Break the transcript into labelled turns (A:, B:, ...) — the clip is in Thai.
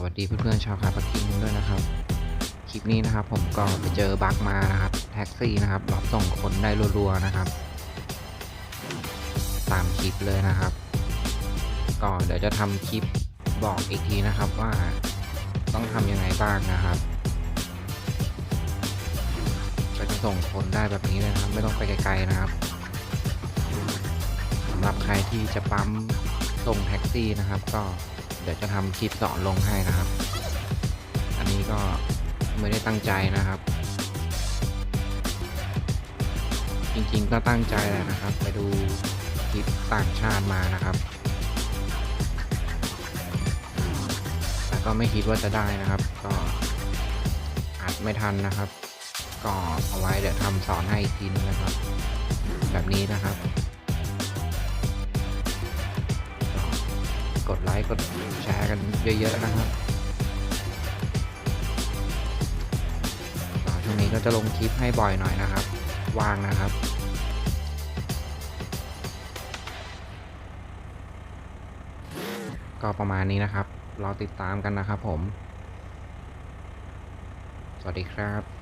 A: สวัสดีเพื่อนๆชาวขายปักกิ่งด้วยนะครับ คลิปนี้นะครับผมก็ไปเจอบั๊กมานะครับแท็กซี่นะครับรับส่งคนได้รัวๆนะครับ ตามคลิปเลยนะครับ ก็เดี๋ยวจะทำคลิปบอกอีกทีนะครับว่าต้องทำยังไงบ้างนะครับก็จะส่งคนได้แบบนี้เลยนะครับ ไม่ต้องไปไกลๆนะครับสำหรับใครที่จะปั๊มส่งแท็กซี่นะครับ ก็ ดี๋ยวจะทำคลิปสอนลงให้นะครับ อันนี้ก็ไม่ได้ตั้งใจนะครับ จริงๆก็ตั้งใจแหละนะครับ ไปดูคลิปต่างชาติมานะครับแต่ก็ไม่คิดว่าจะได้นะครับ ก็อัดไม่ทันนะครับ ก็เอาไว้เดี๋ยวทำสอนให้อีกทีนึงนะครับ แบบนี้นะครับ กดไลค์กดแชร์กันเยอะๆนะครับช่วงนี้ก็จะลงคลิปให้บ่อยหน่อยนะครับว่างนะครับก็ประมาณนี้นะครับ รอติดตามกันนะครับผม สวัสดีครับ